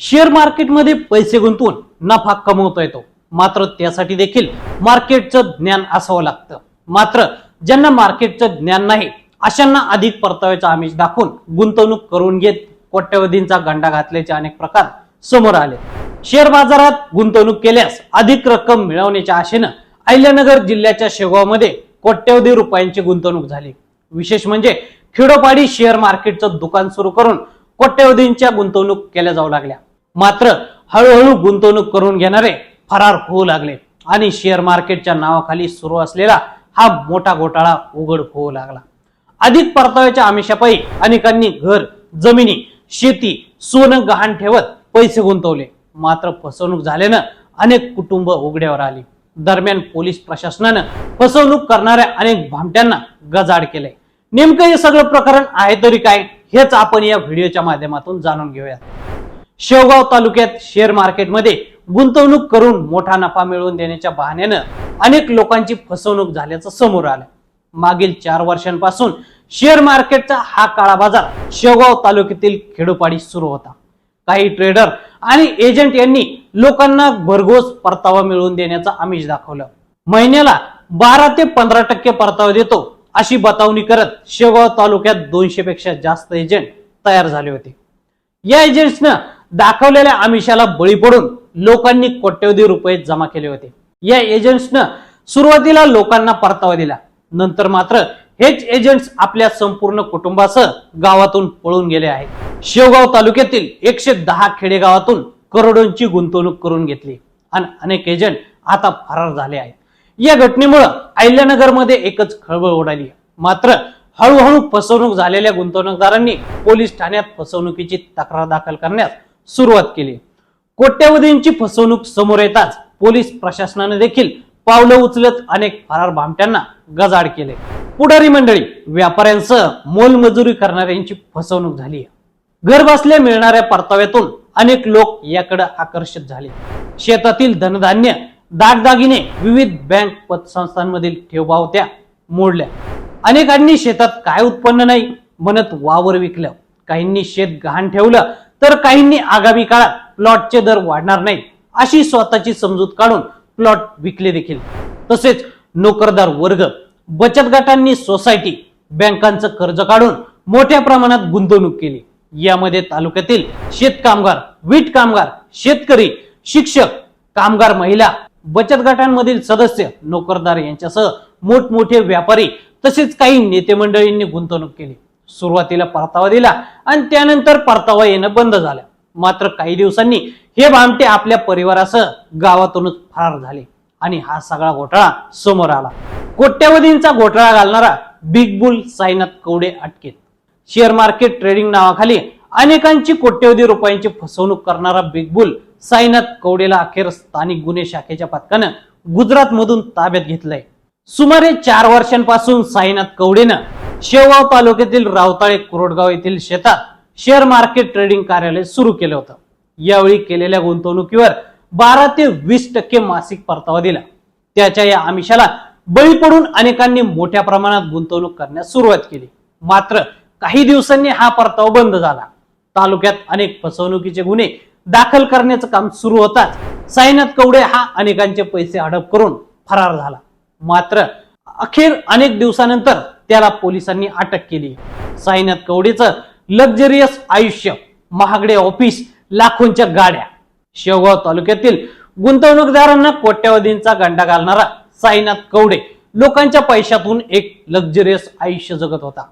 Share मार्केटमध्ये पैसे गुंतवून नफा कमवता येतो. मात्र त्यासाठी देखील मार्केटचं ज्ञान असावं लागतं. मात्र ज्यांना मार्केटचं ज्ञान नाही अशांना अधिक परताव्याचा आमिष दाखवून गुंतवणूक करून घेत कोट्यवधींचा गंडा घातल्याचे अनेक प्रकार समोर आले. शेअर बाजारात गुंतवणूक केल्यास अधिक रक्कम मिळवण्याच्या आशेनं अहिल्यानगर जिल्ह्याच्या शेगावमध्ये कोट्यवधी रुपयांची गुंतवणूक झाली. विशेष म्हणजे खेडोपाडी शेअर मार्केटचं दुकान सुरू करून कोट्यवधींच्या गुंतवणूक केल्या जाऊ लागल्या. मात्र हळूहळू गुंतवणूक करून घेणारे फरार होऊ लागले आणि शेअर मार्केटच्या नावाखाली सुरू असलेला हा मोठा घोटाळा उघड होऊ लागला. अधिक परताव्याच्या आमिषापायी अनेकांनी घर जमिनी शेती सोनं गहाण ठेवत पैसे गुंतवले. मात्र फसवणूक झाल्यानं अनेक कुटुंब उघड्यावर आली. दरम्यान पोलीस प्रशासनानं फसवणूक करणाऱ्या अनेक भामट्यांना गजाड केलंय. नेमकं हे सगळं प्रकरण आहे तरी काय? हेच आपण या व्हिडिओच्या माध्यमातून जाणून घेऊया शेवगाव तालुक्यात शेअर मार्केटमध्ये गुंतवणूक करून मोठा नफा मिळवून देण्याच्या बहाण्यानं अनेक लोकांची फसवणूक झाल्याचं समोर आलं. मागील चार वर्षांपासून शेअर मार्केटचा हा काळा बाजार शेवगाव तालुक्यातील खेडोपाडी सुरू होता. काही ट्रेडर आणि एजंट यांनी लोकांना भरघोस परतावा मिळवून देण्याचं आमिष दाखवलं. महिन्याला बारा ते पंधरा टक्के परतावा देतो. अशी बतावणी करत शेवगाव तालुक्यात दोनशे पेक्षा जास्त एजंट तयार झाले होते. या एजंट्सनं दाखवलेल्या आमिषाला बळी पडून लोकांनी कोट्यवधी रुपये जमा केले होते. या एजंट्सनं सुरुवातीला लोकांना परतावा दिला. नंतर मात्र हेच एजंट्स आपल्या संपूर्ण कुटुंबासह गावातून पळून गेले आहेत. शेवगाव तालुक्यातील एकशे दहा खेडेगावातून करोडोंची गुंतवणूक करून घेतली. आणि अनेक एजंट आता फरार झाले आहेत. या घटनेमुळं अहिल्यानगरमध्ये एकच खळबळ उडाली. मात्र हळूहळू फसवणूक झालेल्या गुंतवणूकदारांनी पोलीस ठाण्यात फसवणुकीची तक्रार दाखल करण्यास सुरुवात केली. कोट्यवधींची फसवणूक समोर येताच पोलीस प्रशासनाने देखील पावलं उचलत अनेक फरार भामट्यांना गजाड केले. पुढारी मंडळी व्यापाऱ्यांसह मोलमजुरी करणाऱ्यांची फसवणूक झाली. घर बसल्या मिळणाऱ्या परताव्यातून अनेक लोक याकडे आकर्षित झाले. शेतातील धनधान्य दागदागिने विविध बँक पतसंस्थांमधील ठेवबावत्या मोडल्या. अनेकांनी शेतात काय उत्पन्न नाही म्हणत वावर विकलं. काहींनी शेत गहाण ठेवलं तर काहींनी आगामी काळात प्लॉटचे दर वाढणार नाही अशी स्वतःची समजूत काढून प्लॉट विकले देखील. तसेच नोकरदार वर्ग बचत गटांनी सोसायटी बँकांचं कर्ज काढून मोठ्या प्रमाणात गुंतवणूक केली. यामध्ये तालुक्यातील शेतकामगार वीट कामगार शेतकरी शिक्षक कामगार महिला बचत गटांमधील सदस्य नोकरदार यांच्यासह मोठमोठे व्यापारी तसेच काही नेते मंडळींनी गुंतवणूक केली. सुरुवातीला परतावा दिला आणि त्यानंतर परतावा येणं बंद झालं. मात्र काही दिवसांनी हे भामटे आपल्या परिवारासह गावातूनच फरार झाले आणि हा सगळा घोटाळा समोर आला. कोट्यवधींचा घोटाळा घालणारा बिग बुल साईनाथ कवडे अटकेत. शेअर मार्केट ट्रेडिंग नावाखाली अनेकांची कोट्यवधी रुपयांची फसवणूक करणारा बिग बुल साईनाथ कवडेला अखेर स्थानिक गुन्हे शाखेच्या पथकानं गुजरात मधून ताब्यात घेतलंय. सुमारे चार वर्षांपासून साईनाथ कवडेनं शेवगाव तालुक्यातील रावताळे कुरोडगाव येथील शेतात शेअर मार्केट ट्रेडिंग कार्यालय सुरू केलं होतं. यावेळी केलेल्या गुंतवणुकीवर बारा ते वीस टक्के मासिक परतावा दिला. त्याच्या या आमिषाला बळी पडून अनेकांनी मोठ्या प्रमाणात गुंतवणूक करण्यास सुरुवात केली. मात्र काही दिवसांनी हा परतावा बंद झाला. तालुक्यात अनेक फसवणुकीचे गुन्हे दाखल करण्याचं काम सुरू होताच साईनाथ कवडे हा अनेकांचे पैसे हडप करून फरार झाला. मात्र अखेर अनेक दिवसानंतर त्याला पोलिसांनी अटक केली. साईनाथ कवडेचं लक्झरियस आयुष्य महागडे ऑफिस लाखोंच्या गाड्या. शेवगाव तालुक्यातील गुंतवणूकदारांना कोट्यवधींचा गंडा घालणारा साईनाथ कवडे लोकांच्या पैशातून एक लक्झरियस आयुष्य जगत होता.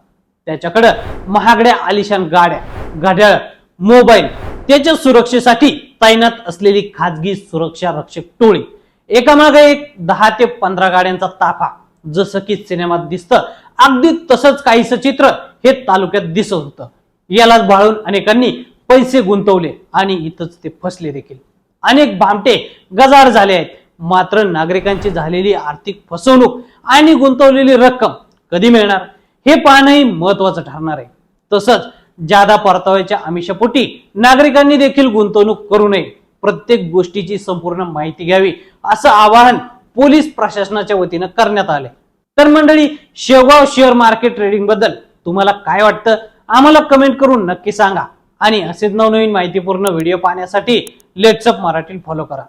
त्याच्याकडे महागड्या आलिशान गाड्या घड्याळ मोबाईल त्याच्या सुरक्षेसाठी तैनात असलेली खाजगी सुरक्षा रक्षक टोळी. एकामागे एक दहा ते पंधरा गाड्यांचा ताफा. जसं की सिनेमात दिसतं अगदी तसंच काहीसं चित्र हे तालुक्यात दिसत होतं. यालाच बाळून अनेकांनी पैसे गुंतवले आणि इथंच ते फसले देखील. अनेक भामटे गजार झाले आहेत. मात्र नागरिकांची झालेली आर्थिक फसवणूक आणि गुंतवलेली रक्कम कधी मिळणार हे पाहणंही महत्वाचं ठरणार आहे. तसंच जादा परताव्याच्या आमिषापोटी नागरिकांनी देखील गुंतवणूक करू नये. प्रत्येक गोष्टीची संपूर्ण माहिती घ्यावी असं आवाहन पोलीस प्रशासनाच्या वतीनं करण्यात आले तर मंडळी शेवगाव शेअर मार्केट ट्रेडिंगबद्दल तुम्हाला काय वाटतं? आम्हाला कमेंट करून नक्की सांगा. आणि असेच नवनवीन माहितीपूर्ण व्हिडिओ पाहण्यासाठी लेट्सअप मराठी फॉलो करा.